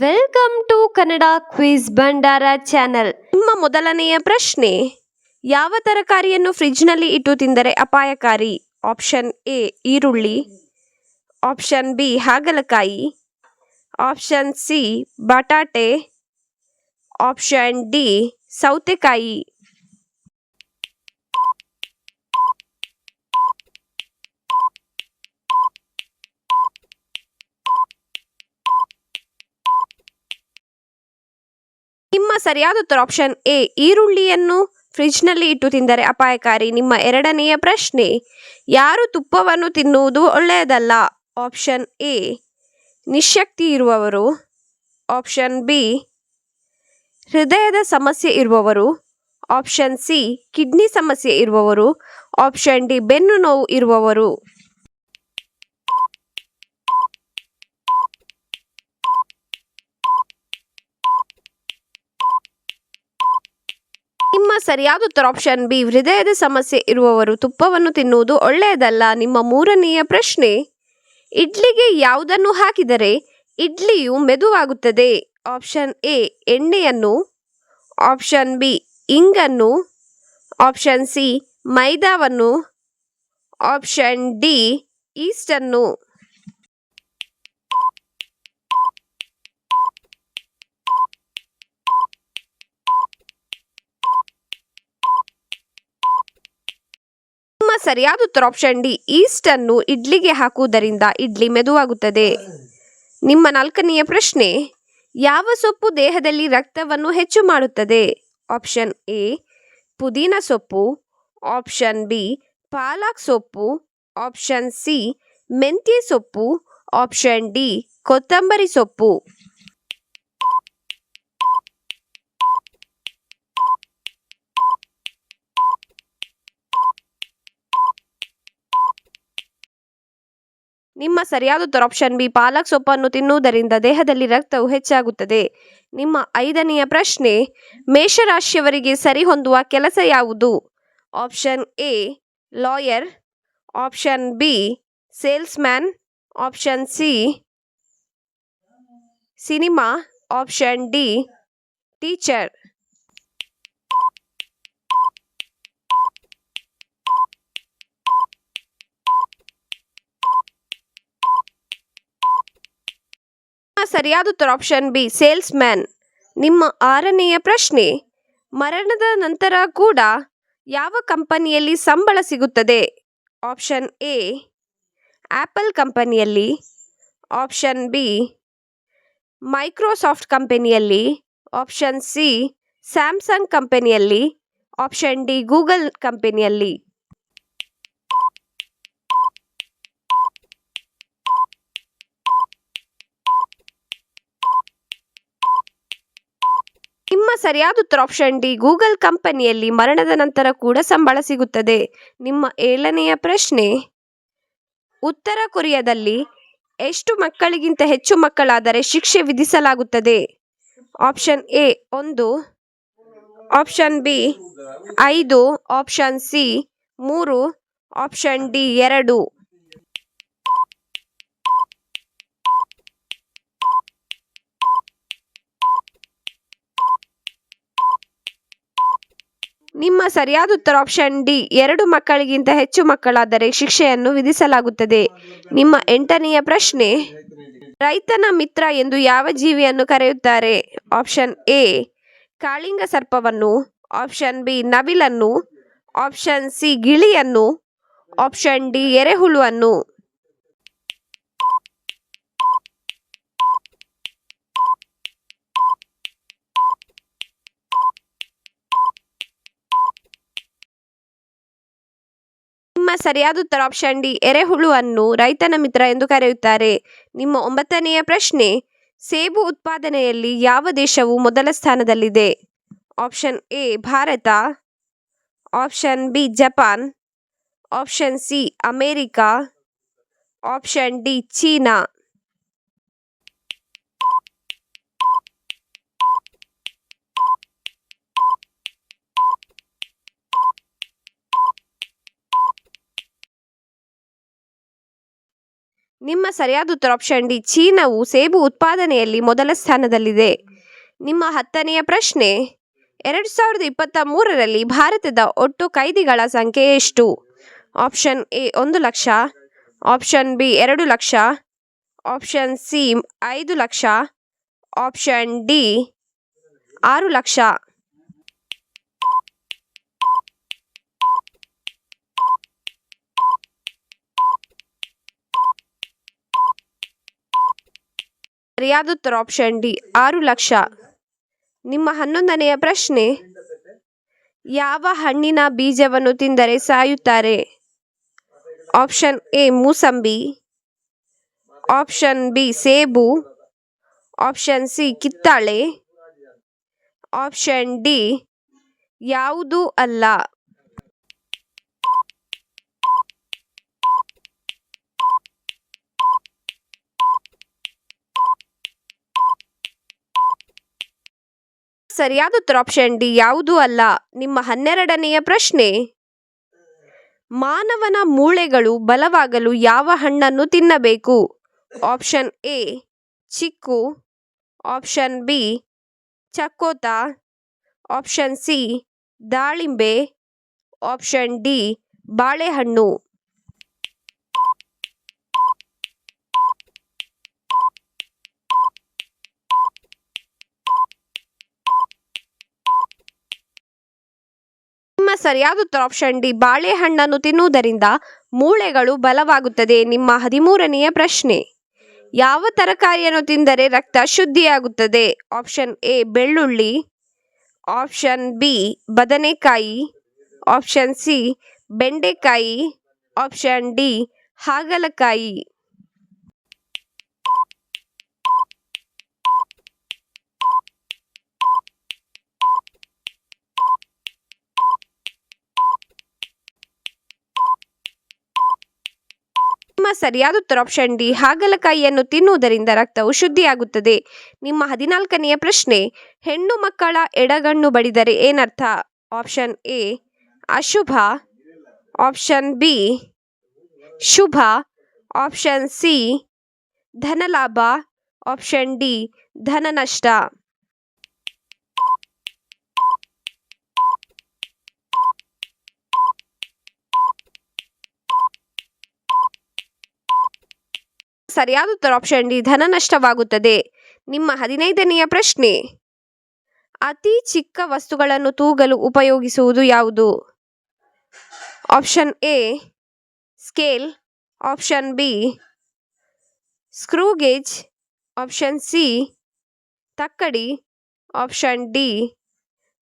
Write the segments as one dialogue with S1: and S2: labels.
S1: Welcome to Kannada quiz Bhandara channel ನಿಮ್ಮ ಮೊದಲನೆಯ ಪ್ರಶ್ನೆ, ಯಾವ ತರಕಾರಿಯನ್ನು ಫ್ರಿಡ್ಜ್ನಲ್ಲಿ ಇಟ್ಟು ತಿಂದರೆ ಅಪಾಯಕಾರಿ? ಆಪ್ಷನ್ ಎ, ಈರುಳ್ಳಿ. ಆಪ್ಷನ್ ಬಿ, ಹಾಗಲಕಾಯಿ. ಆಪ್ಷನ್ ಸಿ, ಬಟಾಟೆ. ಆಪ್ಷನ್ ಡಿ, ಸೌತೆಕಾಯಿ. ನಿಮ್ಮ ಸರಿಯಾದ ಉತ್ತರ ಆಪ್ಷನ್ ಎ ಈರುಳ್ಳಿಯನ್ನು ಫ್ರಿಜ್ನಲ್ಲಿ ಇಟ್ಟು ತಿಂದರೆ ಅಪಾಯಕಾರಿ. ನಿಮ್ಮ ಎರಡನೆಯ ಪ್ರಶ್ನೆ, ಯಾರು ತುಪ್ಪವನ್ನು ತಿನ್ನುವುದು ಒಳ್ಳೆಯದಲ್ಲ? ಆಪ್ಷನ್ ಎ ನಿಶಕ್ತಿ ಇರುವವರು. ಆಪ್ಷನ್ ಬಿ ಹೃದಯದ ಸಮಸ್ಯೆ ಇರುವವರು. ಆಪ್ಷನ್ ಸಿ ಕಿಡ್ನಿ ಸಮಸ್ಯೆ ಇರುವವರು. ಆಪ್ಷನ್ ಡಿ ಬೆನ್ನು ನೋವು ಇರುವವರು. ನಿಮ್ಮ ಸರಿಯಾದ ಉತ್ತರ ಆಪ್ಷನ್ ಬಿ ಹೃದಯದ ಸಮಸ್ಯೆ ಇರುವವರು ತುಪ್ಪವನ್ನು ತಿನ್ನುವುದು ಒಳ್ಳೆಯದಲ್ಲ. ನಿಮ್ಮ ಮೂರನೆಯ ಪ್ರಶ್ನೆ, ಇಡ್ಲಿಗೆ ಯಾವುದನ್ನು ಹಾಕಿದರೆ ಇಡ್ಲಿಯು ಮೆದುವಾಗುತ್ತದೆ? ಆಪ್ಷನ್ ಎ ಎಣ್ಣೆಯನ್ನು. ಆಪ್ಷನ್ ಬಿ ಇಂಗನ್ನು. ಆಪ್ಷನ್ ಸಿ ಮೈದಾವನ್ನು. ಆಪ್ಷನ್ ಡಿ ಈಸ್ಟನ್ನು ಸರಿಯಾದ ಉತ್ತರ ಆಪ್ಷನ್ ಡಿ ಈಸ್ಟ್ ಅನ್ನು ಇಡ್ಲಿಗೆ ಹಾಕುವುದರಿಂದ ಇಡ್ಲಿ ಮೆದುವಾಗುತ್ತದೆ. ನಿಮ್ಮ ನಾಲ್ಕನೆಯ ಪ್ರಶ್ನೆ, ಯಾವ ಸೊಪ್ಪು ದೇಹದಲ್ಲಿ ರಕ್ತವನ್ನು ಹೆಚ್ಚು ಮಾಡುತ್ತದೆ? ಆಪ್ಷನ್ ಎ ಪುದೀನ ಸೊಪ್ಪು. ಆಪ್ಷನ್ ಬಿ ಪಾಲಕ್ ಸೊಪ್ಪು. ಆಪ್ಷನ್ ಸಿ ಮೆಂತ್ಯೆ ಸೊಪ್ಪು. ಆಪ್ಷನ್ ಡಿ ಕೊತ್ತಂಬರಿ ಸೊಪ್ಪು. ನಿಮ್ಮ ಸರಿಯಾದ ಉತ್ತರ ಆಪ್ಷನ್ ಬಿ ಪಾಲಕ್ ಸೊಪ್ಪನ್ನು ತಿನ್ನುವುದರಿಂದ ದೇಹದಲ್ಲಿ ರಕ್ತವು ಹೆಚ್ಚಾಗುತ್ತದೆ. ನಿಮ್ಮ ಐದನೆಯ ಪ್ರಶ್ನೆ, ಮೇಷರಾಶಿಯವರಿಗೆ ಸರಿಹೊಂದುವ ಕೆಲಸ ಯಾವುದು? Option A lawyer option B salesman option C cinema option D teacher ಸರಿಯಾದ ಉತ್ತರ ಆಪ್ಷನ್ ಬಿ ಸೇಲ್ಸ್ ಮ್ಯಾನ್ ನಿಮ್ಮ ಆರನೆಯ ಪ್ರಶ್ನೆ, ಮರಣದ ನಂತರ ಕೂಡ ಯಾವ ಕಂಪನಿಯಲ್ಲಿ ಸಂಬಳ ಸಿಗುತ್ತದೆ? ಆಪ್ಷನ್ ಎ ಆ್ಯಪಲ್ ಕಂಪನಿಯಲ್ಲಿ. ಆಪ್ಷನ್ ಬಿ ಮೈಕ್ರೋಸಾಫ್ಟ್ ಕಂಪನಿಯಲ್ಲಿ. ಆಪ್ಷನ್ ಸಿ ಸ್ಯಾಮ್ಸಂಗ್ ಕಂಪನಿಯಲ್ಲಿ. ಆಪ್ಷನ್ ಡಿ ಗೂಗಲ್ ಕಂಪನಿಯಲ್ಲಿ ನಿಮ್ಮ ಸರಿಯಾದ ಉತ್ತರ ಆಪ್ಷನ್ ಡಿ ಗೂಗಲ್ ಕಂಪನಿಯಲ್ಲಿ ಮರಣದ ನಂತರ ಕೂಡ ಸಂಬಳ ಸಿಗುತ್ತದೆ. ನಿಮ್ಮ ಏಳನೆಯ ಪ್ರಶ್ನೆ, ಉತ್ತರ ಕೊರಿಯಾದಲ್ಲಿ ಎಷ್ಟು ಮಕ್ಕಳಿಗಿಂತ ಹೆಚ್ಚು ಮಕ್ಕಳಾದರೆ ಶಿಕ್ಷೆ ವಿಧಿಸಲಾಗುತ್ತದೆ? ಆಪ್ಷನ್ ಎ ಒಂದು. ಆಪ್ಷನ್ ಬಿ ಐದು. ಆಪ್ಷನ್ ಸಿ ಮೂರು. ಆಪ್ಷನ್ ಡಿ ಎರಡು. ನಿಮ್ಮ ಸರಿಯಾದ ಉತ್ತರ ಆಪ್ಷನ್ ಡಿ ಎರಡು ಮಕ್ಕಳಿಗಿಂತ ಹೆಚ್ಚು ಮಕ್ಕಳಾದರೆ ಶಿಕ್ಷೆಯನ್ನು ವಿಧಿಸಲಾಗುತ್ತದೆ. ನಿಮ್ಮ ಎಂಟನೆಯ ಪ್ರಶ್ನೆ, ರೈತನ ಮಿತ್ರ ಎಂದು ಯಾವ ಜೀವಿಯನ್ನು ಕರೆಯುತ್ತಾರೆ? ಆಪ್ಷನ್ ಎ ಕಾಳಿಂಗ ಸರ್ಪವನ್ನು. ಆಪ್ಷನ್ ಬಿ ನವಿಲನ್ನು. ಆಪ್ಷನ್ ಸಿ ಗಿಳಿಯನ್ನು. ಆಪ್ಷನ್ ಡಿ ಎರೆಹುಳುವನ್ನು. ನಿಮ್ಮ ಸರಿಯಾದ ಉತ್ತರ ಆಪ್ಷನ್ ಡಿ, ಎರೆಹುಳುವನ್ನು ರೈತನ ಮಿತ್ರ ಎಂದು ಕರೆಯುತ್ತಾರೆ. ನಿಮ್ಮ ಒಂಬತ್ತನೆಯ ಪ್ರಶ್ನೆ, ಸೇಬು ಉತ್ಪಾದನೆಯಲ್ಲಿ ಯಾವ ದೇಶವು ಮೊದಲ ಸ್ಥಾನದಲ್ಲಿದೆ? Option A, Bharat. Option B, Japan. Option C, America. Option D, China. ನಿಮ್ಮ ಸರಿಯಾದ ಉತ್ತರ ಆಪ್ಷನ್ ಡಿ ಚೀನಾವು ಸೇಬು ಉತ್ಪಾದನೆಯಲ್ಲಿ ಮೊದಲ ಸ್ಥಾನದಲ್ಲಿದೆ. ನಿಮ್ಮ ಹತ್ತನೆಯ ಪ್ರಶ್ನೆ, ಎರಡು ಸಾವಿರದ ಇಪ್ಪತ್ತ ಮೂರರಲ್ಲಿ ಭಾರತದ ಒಟ್ಟು ಕೈದಿಗಳ ಸಂಖ್ಯೆ ಎಷ್ಟು? ಆಪ್ಷನ್ ಎ ಒಂದು ಲಕ್ಷ. ಆಪ್ಷನ್ ಬಿ ಎರಡು ಲಕ್ಷ. ಆಪ್ಷನ್ ಸಿ ಐದು ಲಕ್ಷ. ಆಪ್ಷನ್ ಡಿ ಆರು ಲಕ್ಷ. ಸರಿಯಾದ ಉತ್ತರ ಆಪ್ಷನ್ ಡಿ ಆರು ಲಕ್ಷ. ನಿಮ್ಮ ಹನ್ನೊಂದನೆಯ ಪ್ರಶ್ನೆ, ಯಾವ ಹಣ್ಣಿನ ಬೀಜವನ್ನು ತಿಂದರೆ ಸಾಯುತ್ತಾರೆ? Option A mosambi. Option B ಸೇಬು. ಆಪ್ಷನ್ ಸಿ ಕಿತ್ತಾಳೆ. ಆಪ್ಷನ್ ಡಿ ಯಾವುದೂ ಅಲ್ಲ. ಸರಿಯಾದ ಉತ್ತರ ಆಪ್ಷನ್ ಡಿ ಯಾವುದೂ ಅಲ್ಲ. ನಿಮ್ಮ ಹನ್ನೆರಡನೆಯ ಪ್ರಶ್ನೆ. ಮಾನವನ ಮೂಳೆಗಳು ಬಲವಾಗಲು ಯಾವ ಹಣ್ಣನ್ನು ತಿನ್ನಬೇಕು? Option A chikoo. Option B ಚಕ್ಕೋತ. ಆಪ್ಷನ್ ಸಿ ದಾಳಿಂಬೆ. ಆಪ್ಷನ್ ಡಿ ಬಾಳೆಹಣ್ಣು ನಿಮ್ಮ ಸರಿಯಾದ ಉತ್ತರ ಆಪ್ಷನ್ ಡಿ ಬಾಳೆಹಣ್ಣನ್ನು ತಿನ್ನುವುದರಿಂದ ಮೂಳೆಗಳು ಬಲವಾಗುತ್ತದೆ. ನಿಮ್ಮ ಹದಿಮೂರನೆಯ ಪ್ರಶ್ನೆ. ಯಾವ ತರಕಾರಿಯನ್ನು ತಿಂದರೆ ರಕ್ತ ಶುದ್ಧಿಯಾಗುತ್ತದೆ? ಆಪ್ಷನ್ ಎ ಬೆಳ್ಳುಳ್ಳಿ. ಆಪ್ಷನ್ ಬಿ ಬದನೆಕಾಯಿ. ಆಪ್ಷನ್ ಸಿ ಬೆಂಡೆಕಾಯಿ. ಆಪ್ಷನ್ ಡಿ ಹಾಗಲಕಾಯಿ. ಸರಿಯಾದ ಉತ್ತರ ಆಪ್ಷನ್ ಡಿ ಹಾಗಲಕಾಯಿಯನ್ನು ತಿನ್ನುವುದರಿಂದ ರಕ್ತವು ಶುದ್ಧಿಯಾಗುತ್ತದೆ. ನಿಮ್ಮ ಹದಿನಾಲ್ಕನೆಯ ಪ್ರಶ್ನೆ, ಹೆಣ್ಣು ಮಕ್ಕಳ ಎಡಗಣ್ಣು ಬಡಿದರೆ ಏನರ್ಥ? ಆಪ್ಷನ್ ಎ ಅಶುಭ. ಆಪ್ಷನ್ ಬಿ ಶುಭ. ಆಪ್ಷನ್ ಸಿ ಧನಲಾಭ. ಆಪ್ಷನ್ ಡಿ ಧನ ಸರಿಯಾದ ಉತ್ತರ ಆಪ್ಷನ್ ಡಿ ಧನ ನಷ್ಟವಾಗುತ್ತದೆ. ನಿಮ್ಮ ಹದಿನೈದನೆಯ ಪ್ರಶ್ನೆ. ಅತಿ ಚಿಕ್ಕ ವಸ್ತುಗಳನ್ನು ತೂಗಲು ಉಪಯೋಗಿಸುವುದು ಯಾವುದು? Option A scale option B screw gauge option C, ತಕ್ಕಡಿ. ಆಪ್ಷನ್ ಡಿ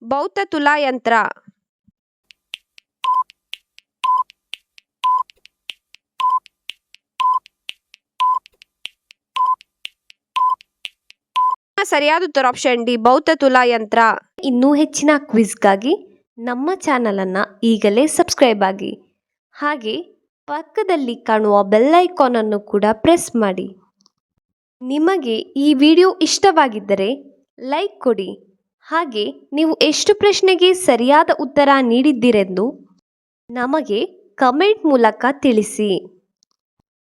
S1: ಭೌತ ತುಲಾಯಂತ್ರ ಸರಿಯಾದ ಉತ್ತರ ಆಪ್ಷನ್ ಡಿ ಭೌತ ತುಲಾಯಂತ್ರ
S2: ಇನ್ನೂ ಹೆಚ್ಚಿನ ಕ್ವಿಜ್ಗಾಗಿ ನಮ್ಮ ಚಾನಲನ್ನು ಈಗಲೇ ಸಬ್ಸ್ಕ್ರೈಬ್ ಆಗಿ. ಹಾಗೆ ಪಕ್ಕದಲ್ಲಿ ಕಾಣುವ ಬೆಲ್ ಐಕಾನನ್ನು ಕೂಡ ಪ್ರೆಸ್ ಮಾಡಿ. ನಿಮಗೆ ಈ ವಿಡಿಯೋ ಇಷ್ಟವಾಗಿದ್ದರೆ ಲೈಕ್ ಕೊಡಿ. ಹಾಗೆ ನೀವು ಎಷ್ಟು ಪ್ರಶ್ನೆಗೆ ಸರಿಯಾದ ಉತ್ತರ ನೀಡಿದ್ದೀರೆಂದು ನಮಗೆ ಕಮೆಂಟ್ ಮೂಲಕ ತಿಳಿಸಿ.